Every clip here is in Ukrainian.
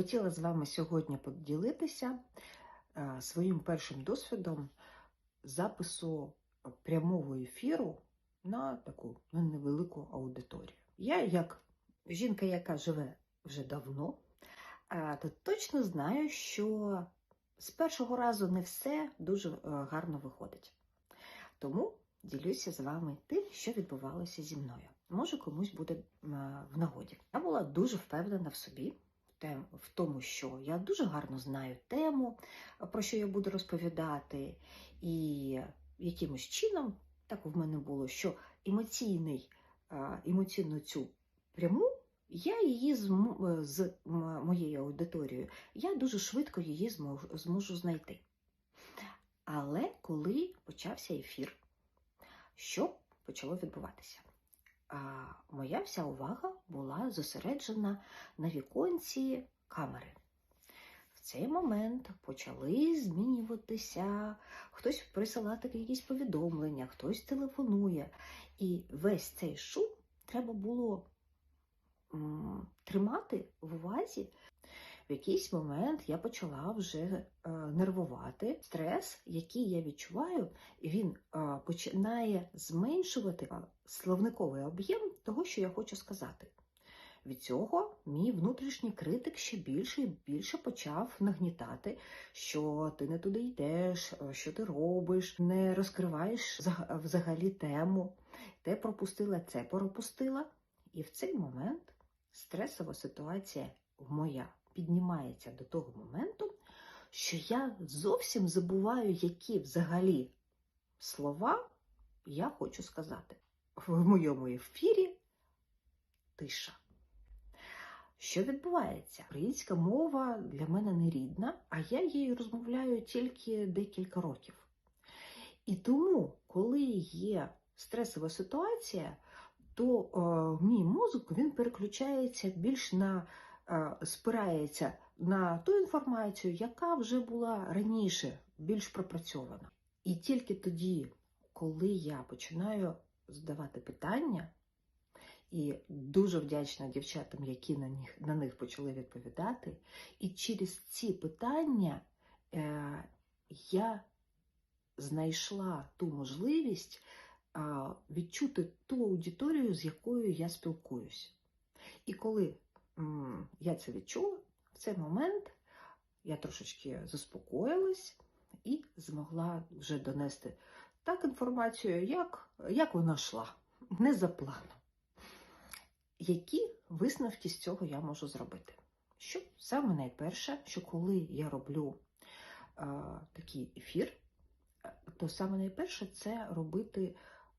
Хотіла з вами сьогодні поділитися е, своїм першим досвідом запису прямого ефіру на таку на невелику аудиторію. Я, як жінка, яка живе вже давно, е, то точно знаю, що з першого разу не все дуже е, гарно виходить. Тому ділюся з вами тим, що відбувалося зі мною. Може, комусь буде в нагоді. Я була дуже впевнена в собі, в тому, що я дуже гарно знаю тему, про що я буду розповідати, і якимось чином так в мене було, що емоційний, е, емоційну цю пряму. Я її е, з моєю аудиторією, я дуже швидко її зможу, зможу знайти. Але коли почався ефір, що почало відбуватися? А, моя вся увага була зосереджена на віконці камери. В цей момент почали змінюватися, хтось присилати якісь повідомлення, хтось телефонує. І весь цей шум треба було тримати в увазі. В якийсь момент я почала вже е, нервувати. Стрес, який я відчуваю, він е, починає зменшувати е, словниковий об'єм того, що я хочу сказати. Від цього мій внутрішній критик ще більше і більше почав нагнітати, що ти не туди йдеш, що ти робиш, не розкриваєш взагалі тему, те пропустила, це пропустила. І в цей момент стресова ситуація моя піднімається до того моменту, що я зовсім забуваю, які взагалі слова я хочу сказати. В моєму ефірі тиша. Що відбувається? Українська мова для мене не рідна, а я її розмовляю тільки декілька років. І тому, коли є стресова ситуація, то е, мій мозок він переключається більш на спирається на ту інформацію, яка вже була раніше більш пропрацьована. І тільки тоді, коли я починаю задавати питання, і дуже вдячна дівчатам, які на них, на них почали відповідати. І через ці питання е, я знайшла ту можливість е, відчути ту аудиторію, з якою я спілкуюсь. І коли я це відчула, в цей момент я трошечки заспокоїлась і змогла вже донести так інформацію, як, як вона йшла, не за планом. Які висновки з цього я можу зробити? Що саме найперше, що коли я роблю е, такий ефір, то саме найперше це робити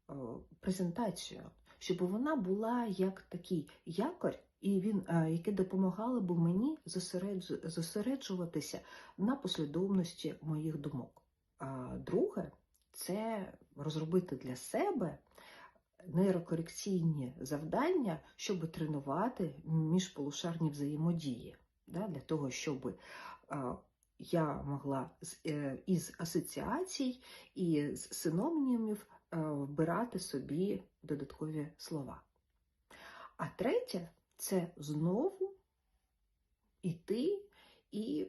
е, презентацію, щоб вона була як такий якорь, і він, е, яке допомагало б мені зосереджуватися на послідовності моїх думок. А друге, це розробити для себе нейрокорекційні завдання, щоб тренувати міжполушарні взаємодії, да, для того, щоб а, я могла е, із асоціацій і з синонімів е, вбирати собі додаткові слова. А третє це знову іти і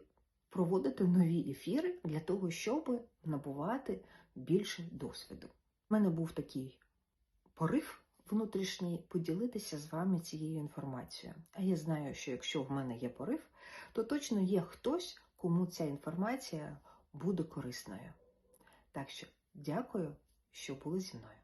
проводити нові ефіри для того, щоб набувати більше досвіду. У мене був такий порив внутрішній поділитися з вами цією інформацією. А я знаю, що якщо в мене є порив, то точно є хтось, кому ця інформація буде корисною. Так що дякую, що були зі мною.